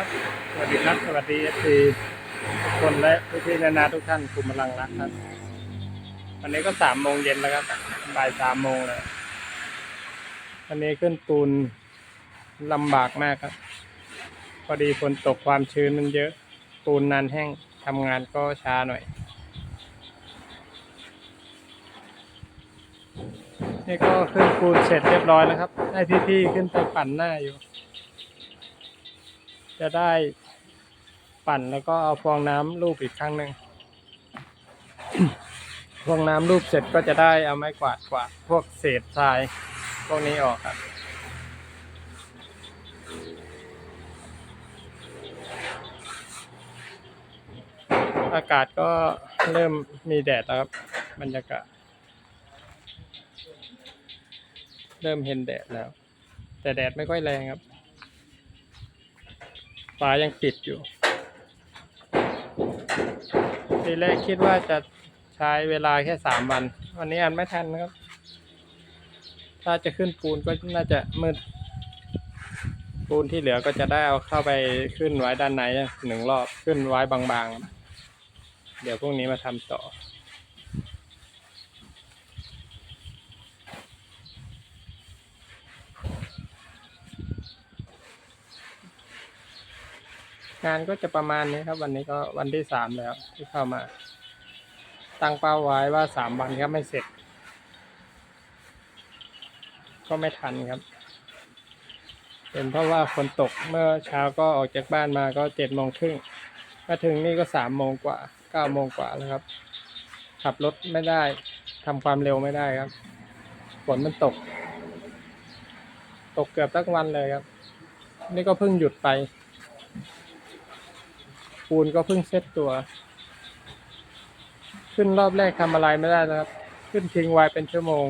ครับ สวัสดีครับ สวัสดีเอฟซีทุกคนและพี่ๆนานาทุกท่านกลุ่มพลังรักครับ วันนี้ก็สามโมงเย็นแล้วครับ บ่ายสามโมงแล้ววันนี้ขึ้นปูนลำบากมากครับ พอดีฝนตกความชื้นมันเยอะ ปูนนานแห้งทำงานก็ช้าหน่อย นี่ก็ขึ้นปูนเสร็จเรียบร้อยแล้วครับ ให้พี่ๆขึ้นไปปั่นหน้าอยู่ จะได้ปั่นแล้วก็เอาฟองน้ำลูบอีกครั้งหนึ่งฟองน้ำลูบเสร็จก็จะได้เอาไม้กวาดกวาดพวกเศษทรายพวกนี้ออกครับอากาศก็เริ่มมีแดดแล้วครับบรรยากาศ เริ่มเห็นแดดแล้ว แต่แดดไม่ค่อยแรงครับ ฟ้ายังปิดอยู่ทีแรกคิดว่าจะใช้เวลาแค่สามวัน วันนี้อันไม่ทันนะครับ ถ้าจะขึ้นปูนก็น่าจะมืด ปูนที่เหลือก็จะได้เอาเข้าไปขึ้นไว้ด้านในหนึ่งรอบขึ้นไว้บางๆ เดี๋ยวพรุ่งนี้มาทำต่อ งานก็จะประมาณนี้ครับ วันนี้ก็วันที่สามแล้วที่เข้ามา ตั้งเป้าไว้ว่าสามวันครับไม่เสร็จ ก็ไม่ทันครับ เป็นเพราะว่าฝนตกเมื่อเช้าก็ออกจากบ้านมาก็เจ็ดโมงครึ่งมาถึงนี่ก็สามโมงกว่าเก้าโมงกว่าแล้วครับ ขับรถไม่ได้ทำความเร็วไม่ได้ครับฝนมันตก ตกเกือบทั้งวันเลยครับ นี่ก็เพิ่งหยุดไป ปูนก็เพิ่งเซ็ตตัว ขึ้นรอบแรกทำอะไรไม่ได้นะครับ ขึ้นทิ้งไว้เป็นชั่วโมง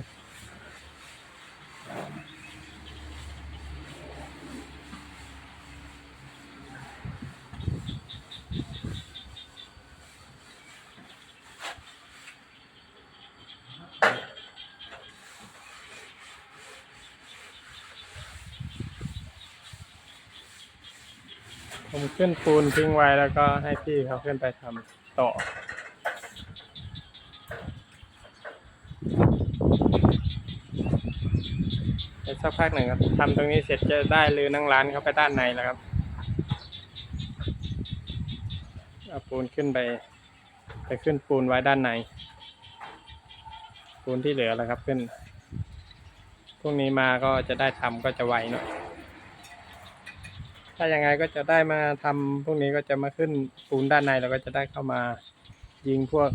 ผมขึ้นปูนทิ้งไว้แล้วก็ให้พี่เขาขึ้นไปทำต่อ สักพักหนึ่งครับทำตรงนี้เสร็จจะได้ลือนั่งร้านเข้าไปด้านในแล้วครับเอาปูนขึ้นไป ไปขึ้นปูนไว้ด้านใน ปูนที่เหลือแล้วครับขึ้นพรุ่งนี้มาก็จะได้ทำก็จะไวหน่อย ถ้ายังไงก็จะได้มาทำพวกนี้ก็จะมาขึ้นปูนด้านในแล้วก็จะได้เข้ามายิงพวก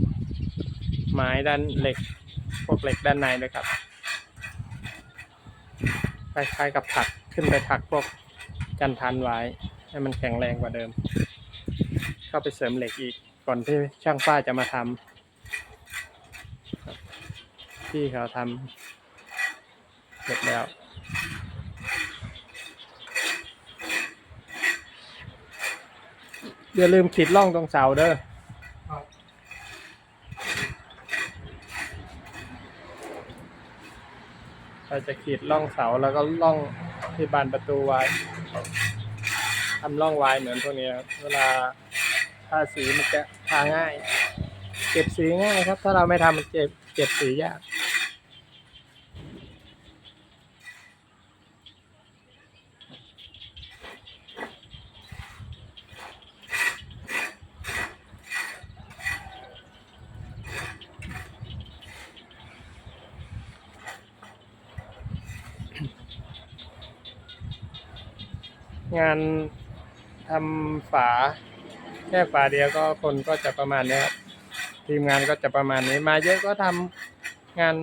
ไม้ด้านเหล็ก พวกเหล็กด้านในด้วยครับคล้ายๆกับถักขึ้นไปถักพวกจันทันไว้ ให้มันแข็งแรงกว่าเดิม เข้าไปเสริมเหล็กอีกก่อนที่ช่างฝ้าจะมาทำที่เขาทำเสร็จแล้ว อย่าลืมขีดล่องตรงเสาเด้อเราจะขีดล่องเสาแล้วก็ล่องที่บานประตูไว้ทำล่องไว้เหมือนพวกนี้ครับเวลาทาสีมันจะทาง่าย เก็บสีง่ายครับ ถ้าเราไม่ทำมันเก็บเก็บสียาก งานทำฝา แค่ฝาเดียวก็คนก็จะประมาณนี้ครับทีมงานก็จะประมาณนี้ มาเยอะก็ทำงาน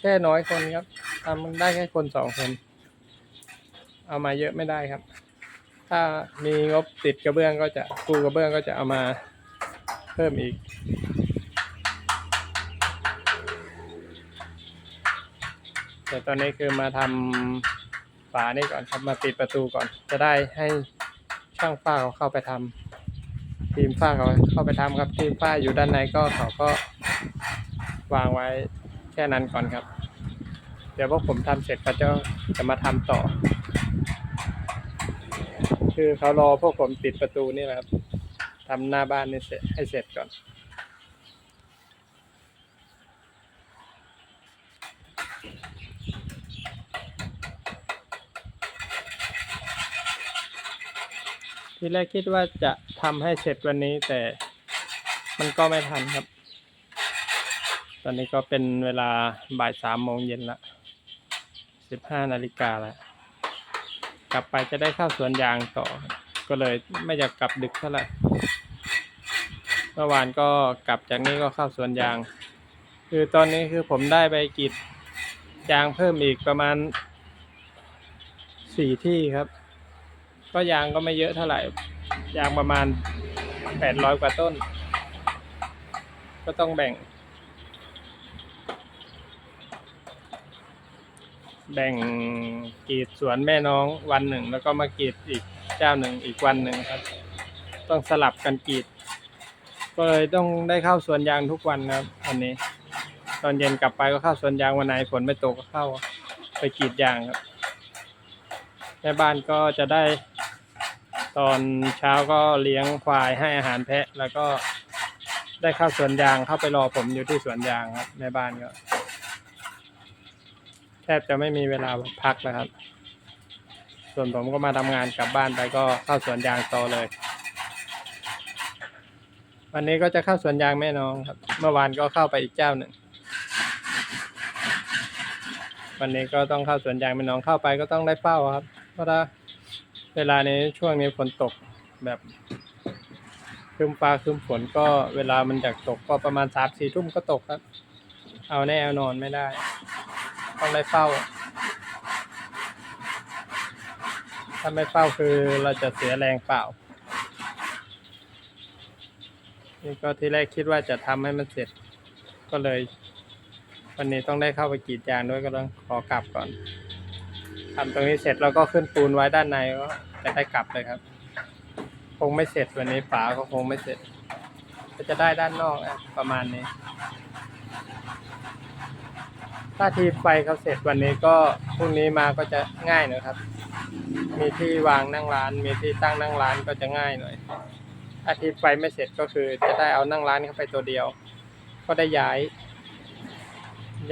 แค่น้อยคนครับทำได้แค่คนสองคน เอามาเยอะไม่ได้ครับ ถ้ามีงบติดกระเบื้องก็จะปูกระเบื้องก็จะเอามาเพิ่มอีกแต่ตอนนี้คือมาทำ ฝานี่ก่อนครับมาปิดประตูก่อน จะได้ให้ช่างฝ้าเขาเข้าไปทำทีมฝ้าเขาเข้าไปทำครับ ทีมฝ้าอยู่ด้านในก็เขาก็วางไว้แค่นั้นก่อนครับ เดี๋ยวพวกผมทำเสร็จก็จะจะมาทำต่อ คือเขารอพวกผมติดประตูนี่แหละครับทำหน้าบ้านนี่เสร็จให้เสร็จก่อน ทีแรกคิดว่าจะทำให้เสร็จวันนี้แต่มันก็ไม่ทันครับ ตอนนี้ก็เป็นเวลาบ่ายสามโมงเย็นละสิบห้านาฬิกาแล้ว กลับไปจะได้เข้าสวนยางต่อ ก็เลยไม่อยากกลับดึกเท่าไหร่ เมื่อวานก็กลับจากนี้ก็เข้าสวนยาง คือตอนนี้คือผมได้ไปกรีดยางเพิ่มอีกประมาณสี่ที่ครับ ก็ยางก็ไม่เยอะเท่าไหร่ ยางประมาณแปดร้อยกว่าต้น ก็ต้องแบ่ง แบ่งกรีดสวนแม่น้องวันหนึ่ง แล้วก็มากรีดอีกเจ้าหนึ่งอีกวันหนึ่งครับ ต้องสลับกันกรีด ก็เลยต้องได้เข้าสวนยางทุกวันครับวันนี้ ตอนเย็นกลับไปก็เข้าสวนยางวันไหนฝนไม่ตกก็เข้าไปกรีดยางครับแม่บ้านก็จะได้ ตอนเช้าก็เลี้ยงควายให้อาหารแพะ แล้วก็ได้เข้าสวนยางเข้าไปรอผมอยู่ที่สวนยางครับแม่บ้านก็แทบจะไม่มีเวลาพักนะครับ ส่วนผมก็มาทำงานกลับบ้านไปก็เข้าสวนยางต่อเลย วันนี้ก็จะเข้าสวนยางแม่น้องครับ เมื่อวานก็เข้าไปอีกเจ้าหนึ่ง วันนี้ก็ต้องเข้าสวนยางแม่น้องเข้าไปก็ต้องได้เฝ้าครับ เพราะถ้า เวลาในช่วงนี้ฝนตกแบบครึมฟ้าครึมฝนก็เวลามันอยากตกก็ประมาณสามสี่ทุ่มก็ตกครับ เอาแน่เอานอนไม่ได้ต้องได้เฝ้า ถ้าไม่เฝ้าคือเราจะเสียแรงเปล่า นี่ก็ที่แรกคิดว่าจะทำให้มันเสร็จก็เลย วันนี้ต้องได้เข้าไปกรีดยางด้วยก็ต้องขอกลับก่อน ทำตรงนี้เสร็จแล้วก็ขึ้นปูนไว้ด้านในก็จะได้กลับเลยครับ คงไม่เสร็จวันนี้ฝาก็คงไม่เสร็จ ก็จะได้ด้านนอกนะประมาณนี้ ถ้าทีไฟเขาเสร็จวันนี้ก็พรุ่งนี้มาก็จะง่ายหน่อยครับ มีที่วางนั่งร้าน มีที่ตั้งนั่งร้านก็จะง่ายหน่อยถ้าทีไฟไม่เสร็จก็คือจะได้เอานั่งร้านเข้าไปตัวเดียว ก็ได้ย้าย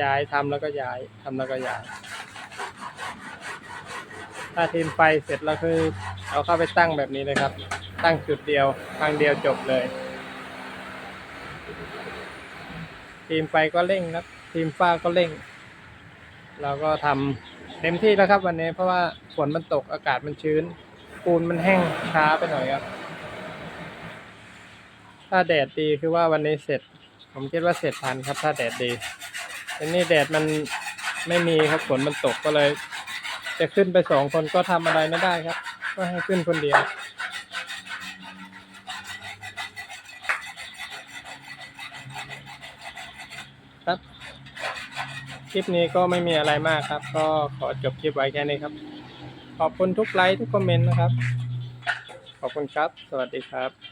ย้ายทำแล้วก็ย้ายทำแล้วก็ย้าย ถ้าทีมไฟเสร็จแล้วคือเอาเข้าไปตั้งแบบนี้เลยครับ ตั้งจุดเดียวครั้งเดียวจบเลย ทีมไฟก็เร่งครับ ทีมฟ้าก็เร่ง เราก็ทำเต็มที่แล้วครับ วันนี้เพราะว่าฝนมันตกอากาศมันชื้นปูนมันแห้งช้าไปหน่อยครับ ถ้าแดดดีคือว่าวันนี้เสร็จ ผมคิดว่าเสร็จทันครับ ถ้าแดดดีแต่นี่แดดมันไม่มีครับฝนมันตกก็เลย จะขึ้นไปสองคนก็ทำอะไรไม่ได้ครับ ก็ให้ขึ้นคนเดียว ครับ คลิปนี้ก็ไม่มีอะไรมากครับ ก็ขอจบคลิปไว้แค่นี้ครับ ขอบคุณทุกไลค์ทุกคอมเมนต์นะครับ ขอบคุณครับ สวัสดีครับ